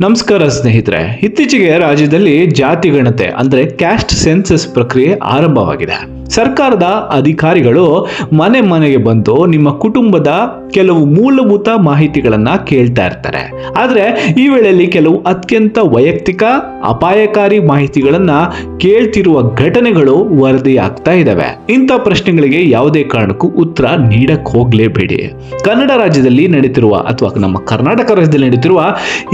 ನಮಸ್ಕಾರ ಸ್ನೇಹಿತರೆ ಇತ್ತೀಚೆಗೆ ರಾಜ್ಯದಲ್ಲಿ ಜಾತಿ ಗಣತೆ ಅಂದ್ರೆ ಕ್ಯಾಸ್ಟ್ ಸೆನ್ಸಸ್ ಪ್ರಕ್ರಿಯೆ ಆರಂಭವಾಗಿದೆ. ಸರ್ಕಾರದ ಅಧಿಕಾರಿಗಳು ಮನೆ ಮನೆಗೆ ಬಂದು ನಿಮ್ಮ ಕುಟುಂಬದ ಕೆಲವು ಮೂಲಭೂತ ಮಾಹಿತಿಗಳನ್ನ ಕೇಳ್ತಾ ಇರ್ತಾರೆ. ಆದರೆ ಈ ವೇಳೆಯಲ್ಲಿ ಕೆಲವು ಅತ್ಯಂತ ವೈಯಕ್ತಿಕ, ಅಪಾಯಕಾರಿ ಮಾಹಿತಿಗಳನ್ನ ಕೇಳ್ತಿರುವ ಘಟನೆಗಳು ವರದಿಯಾಗ್ತಾ ಇದ್ದಾವೆ ಇಂಥ ಪ್ರಶ್ನೆಗಳಿಗೆ ಯಾವುದೇ ಕಾರಣಕ್ಕೂ ಉತ್ತರ ನೀಡಕ್ ಹೋಗ್ಲೇಬೇಡಿ. ಕನ್ನಡ ರಾಜ್ಯದಲ್ಲಿ ನಡೀತಿರುವ ಅಥವಾ ನಮ್ಮ ಕರ್ನಾಟಕ ರಾಜ್ಯದಲ್ಲಿ ನಡೀತಿರುವ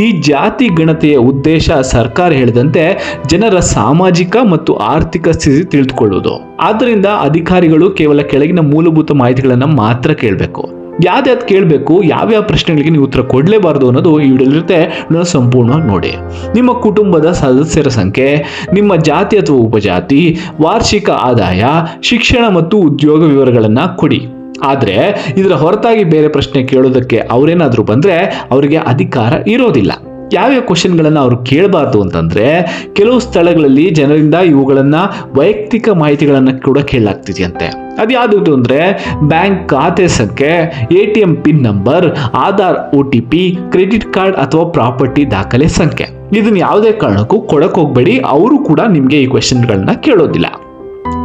ಈ ಜಾತಿ ಗಣತೆಯ ಉದ್ದೇಶ ಸರ್ಕಾರ ಹೇಳಿದಂತೆ ಜನರ ಸಾಮಾಜಿಕ ಮತ್ತು ಆರ್ಥಿಕ ಸ್ಥಿತಿ ತಿಳಿದುಕೊಳ್ಳುವುದು. ಆದ್ದರಿಂದ ಅಧಿಕಾರಿಗಳು ಕೇವಲ ಕೆಳಗಿನ ಮೂಲಭೂತ ಮಾಹಿತಿಗಳನ್ನು ಮಾತ್ರ ಕೇಳಬೇಕು. ಯಾವ್ದ್ಯಾವ್ದು ಕೇಳಬೇಕು, ಯಾವ್ಯಾವ ಪ್ರಶ್ನೆಗಳಿಗೆ ನೀವು ಉತ್ತರ ಕೊಡಲೇಬಾರದು ಅನ್ನೋದು ಈ ವಿಡಿಯೋಲಿರುತ್ತೆ ಇದನ್ನ ಸಂಪೂರ್ಣವಾಗಿ ನೋಡಿ. ನಿಮ್ಮ ಕುಟುಂಬದ ಸದಸ್ಯರ ಸಂಖ್ಯೆ, ನಿಮ್ಮ ಜಾತಿ ಅಥವಾ ಉಪಜಾತಿ, ವಾರ್ಷಿಕ ಆದಾಯ, ಶಿಕ್ಷಣ ಮತ್ತು ಉದ್ಯೋಗ ವಿವರಗಳನ್ನು ಕೊಡಿ. ಆದರೆ, ಇದರ ಹೊರತಾಗಿ ಬೇರೆ ಪ್ರಶ್ನೆ ಕೇಳೋದಕ್ಕೆ ಅವರೇನಾದರೂ ಬಂದರೆ ಅವರಿಗೆ ಅಧಿಕಾರ ಇರೋದಿಲ್ಲ. ಯಾವ್ಯಾವ ಕ್ವಶನ್ಗಳನ್ನು ಅವರು ಕೇಳಬಾರ್ದು ಅಂತಂದ್ರೆ ಕೆಲವು ಸ್ಥಳಗಳಲ್ಲಿ ಜನರಿಂದ ಇವುಗಳನ್ನು ವೈಯಕ್ತಿಕ ಮಾಹಿತಿಗಳನ್ನು ಕೂಡ ಕೇಳಲಾಗ್ತಿದೆಯಂತೆ. ಅದು ಯಾವುದು ಅಂದ್ರೆ ಬ್ಯಾಂಕ್ ಖಾತೆ ಸಂಖ್ಯೆ, A T M pin number, Aadhaar O T P, credit card ಅಥವಾ ಪ್ರಾಪರ್ಟಿ ದಾಖಲೆ ಸಂಖ್ಯೆ. ಇದನ್ನು ಯಾವುದೇ ಕಾರಣಕ್ಕೂ ಕೊಡಕ್ಕೆ ಹೋಗಬೇಡಿ, ಅವರು ಕೂಡ ನಿಮಗೆ ಈ ಕ್ವೆಶನ್ಗಳನ್ನ ಕೇಳೋದಿಲ್ಲ.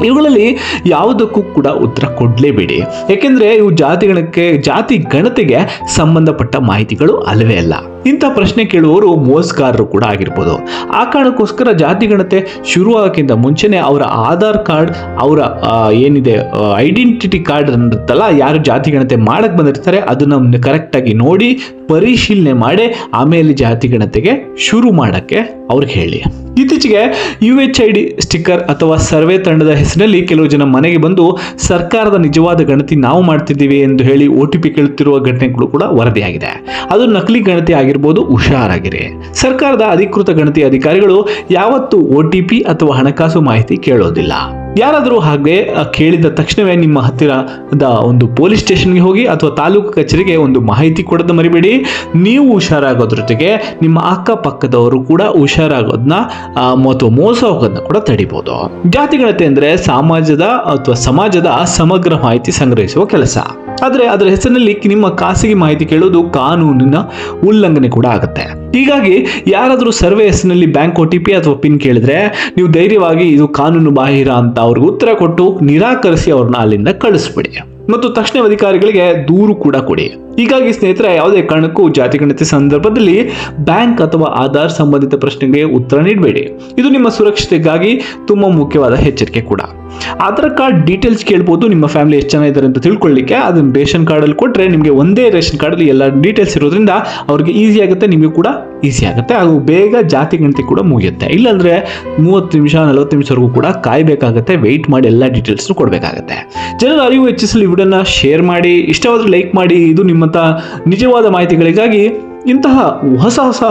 ಇವುಗಳಲ್ಲಿ ಯಾವುದಕ್ಕೂ ಕೂಡ ಉತ್ತರ ಕೊಡಲೇಬೇಡಿ. ಏಕೆಂದರೆ ಇವು ಜಾತಿಗಣಕ್ಕೆ ಜಾತಿ ಗಣತೆಗೆ ಸಂಬಂಧಪಟ್ಟ ಮಾಹಿತಿಗಳು ಅಲ್ಲವೇ ಅಲ್ಲ. ಇಂಥ ಪ್ರಶ್ನೆ ಕೇಳುವವರು ಮೋಸಗಾರರು ಕೂಡ ಆಗಿರ್ಬೋದು. ಆ ಕಾರಣಕ್ಕೋಸ್ಕರ ಜಾತಿ ಗಣತೆ ಶುರುವಾಗಕ್ಕಿಂತ ಮುಂಚೆನೆ ಅವರ ಆಧಾರ್ ಕಾರ್ಡ್, ಅವರ ಏನಿದೆ ಐಡೆಂಟಿಟಿ ಕಾರ್ಡ್ ಅನ್ನಿರುತ್ತಲ್ಲ ಯಾರು ಜಾತಿ ಗಣತೆ ಮಾಡಕ್ಕೆ ಬಂದಿರ್ತಾರೆ, ಅದನ್ನು ಕರೆಕ್ಟಾಗಿ ನೋಡಿ ಪರಿಶೀಲನೆ ಮಾಡಿ, ಆಮೇಲೆ ಜಾತಿ ಗಣತೆಗೆ ಶುರು ಮಾಡೋಕ್ಕೆ ಅವ್ರಿಗೆ ಹೇಳಿ. ಇತ್ತೀಚೆಗೆ U H I D sticker ಅಥವಾ ಸರ್ವೆ ತಂಡದ ಹೆಸರಿನಲ್ಲಿ ಕೆಲವು ಜನ ಮನೆಗೆ ಬಂದು ಸರ್ಕಾರದ ನಿಜವಾದ ಗಣತಿ ನಾವು ಮಾಡ್ತಿದ್ದೀವಿ ಎಂದು ಹೇಳಿ ಒ ಟಿ ಪಿ ಕೇಳುತ್ತಿರುವ ಘಟನೆಗಳು ಕೂಡ ವರದಿಯಾಗಿದೆ. ಅದು ನಕಲಿ ಗಣತಿ ಆಗಿರ್ಬೋದು ಹುಷಾರಾಗಿರಿ ಸರ್ಕಾರದ ಅಧಿಕೃತ ಗಣತಿ ಅಧಿಕಾರಿಗಳು ಯಾವತ್ತೂ ಒ ಟಿ ಪಿ ಅಥವಾ ಹಣಕಾಸು ಮಾಹಿತಿ ಕೇಳೋದಿಲ್ಲ. ಯಾರಾದರೂ ಹಾಗೆ ಕೇಳಿದ ತಕ್ಷಣವೇ ನಿಮ್ಮ ಹತ್ತಿರದ ಒಂದು ಪೊಲೀಸ್ ಸ್ಟೇಷನ್ಗೆ ಹೋಗಿ ಅಥವಾ ತಾಲೂಕು ಕಚೇರಿಗೆ ಒಂದು ಮಾಹಿತಿ ಕೊಡೋದು ಮರಿಬೇಡಿ. ನೀವು ಹುಷಾರಾಗೋದ್ರ ಜೊತೆಗೆ ನಿಮ್ಮ ಅಕ್ಕಪಕ್ಕದವರು ಕೂಡ ಹುಷಾರಾಗೋದನ್ನ ಅಥವಾ ಮೋಸ ಹೋಗೋದನ್ನ ಕೂಡ ತಡಿಬೋದು. ಜಾತಿಗಣತೆ ಅಂದರೆ ಸಮಾಜದ ಅಥವಾ ಸಮಾಜದ ಸಮಗ್ರ ಮಾಹಿತಿ ಸಂಗ್ರಹಿಸುವ ಕೆಲಸ. ಆದರೆ ಅದರ ಹೆಸರಿನಲ್ಲಿ ನಿಮ್ಮ ಖಾಸಗಿ ಮಾಹಿತಿ ಕೇಳೋದು ಕಾನೂನಿನ ಉಲ್ಲಂಘನೆ ಕೂಡ ಆಗುತ್ತೆ. ಹೀಗಾಗಿ ಯಾರಾದರೂ ಸರ್ವೆ ಹೆಸರಿನಲ್ಲಿ ಬ್ಯಾಂಕ್ ಒ ಅಥವಾ ಪಿನ್ ಕೇಳಿದ್ರೆ ನೀವು ಧೈರ್ಯವಾಗಿ ಇದು ಕಾನೂನು ಬಾಹಿರ ಅಂತ ಅವ್ರಿಗೆ ಉತ್ತರ ಕೊಟ್ಟು ನಿರಾಕರಿಸಿ ಅವ್ರನ್ನ ಅಲ್ಲಿಂದ ಕಳಿಸ್ಬಿಡಿ. ಮತ್ತು ತಕ್ಷಣ ಅಧಿಕಾರಿಗಳಿಗೆ ದೂರು ಕೂಡ ಕೊಡಿ. ಹೀಗಾಗಿ ಸ್ನೇಹಿತರೆ, ಯಾವುದೇ ಕಾರಣಕ್ಕೂ ಜಾತಿ ಗಣತಿ ಸಂದರ್ಭದಲ್ಲಿ ಬ್ಯಾಂಕ್ ಅಥವಾ ಆಧಾರ್ ಸಂಬಂಧಿತ ಪ್ರಶ್ನೆಗೆ ಉತ್ತರ ನೀಡಬೇಡಿ. ಇದು ನಿಮ್ಮ ಸುರಕ್ಷತೆಗಾಗಿ ತುಂಬಾ ಮುಖ್ಯವಾದ ಎಚ್ಚರಿಕೆ ಕೂಡ. ಆಧಾರ್ ಕಾರ್ಡ್ ಡೀಟೇಲ್ಸ್ ಕೇಳ್ಬೋದು, ನಿಮ್ಮ ಫ್ಯಾಮಿಲಿ ಎಷ್ಟು ಜನ ಇದ್ದಾರೆ ಅಂತ ತಿಳ್ಕೊಳ್ಳಿಕ್ಕೆ ಅದನ್ನ ರೇಷನ್ ಕಾರ್ಡಲ್ಲಿ ಕೊಟ್ಟರೆ ನಿಮಗೆ ಒಂದೇ ರೇಷನ್ ಕಾರ್ಡಲ್ಲಿ ಎಲ್ಲ ಡೀಟೇಲ್ಸ್ ಇರೋದ್ರಿಂದ ಅವ್ರಿಗೆ ಈಸಿ ಆಗುತ್ತೆ, ನಿಮಗೆ ಕೂಡ ಈಸಿ ಆಗುತ್ತೆ. ಹಾಗೂ ಬೇಗ ಜಾತಿ ಗಣತಿ ಕೂಡ ಮುಗಿಯುತ್ತೆ. ಇಲ್ಲಾಂದ್ರೆ ಮೂವತ್ತು ನಿಮಿಷ, ನಲವತ್ತು ನಿಮಿಷವರೆಗೂ ಕೂಡ ಕಾಯಬೇಕಾಗುತ್ತೆ. ವೆಯ್ಟ್ ಮಾಡಿ ಎಲ್ಲ ಡೀಟೇಲ್ಸ್ ಕೊಡಬೇಕಾಗುತ್ತೆ. ಜನರ ಅರಿವು ಹೆಚ್ಚಿಸಲು ಈ ವಿಡಿಯೋನ ಶೇರ್ ಮಾಡಿ. ಇಷ್ಟವಾದ್ರೆ ಲೈಕ್ ಮಾಡಿ. ಇದು ನಿಮ್ಮಂತ ನಿಜವಾದ ಮಾಹಿತಿಗಳಿಗಾಗಿ ಇಂತಹ ಹೊಸ ಹೊಸ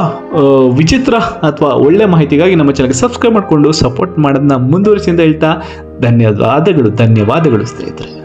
ವಿಚಿತ್ರ ಅಥವಾ ಒಳ್ಳೆ ಮಾಹಿತಿಗಾಗಿ ನಮ್ಮ ಚಾನಲ್ಗೆ ಸಬ್ಸ್ಕ್ರೈಬ್ ಮಾಡಿಕೊಂಡು ಸಪೋರ್ಟ್ ಮಾಡೋದನ್ನ ಮುಂದುವರಿಸಿ ಅಂತ ಹೇಳ್ತಾ ಧನ್ಯವಾದಗಳು ಧನ್ಯವಾದಗಳು ಸ್ನೇಹಿತರೆ.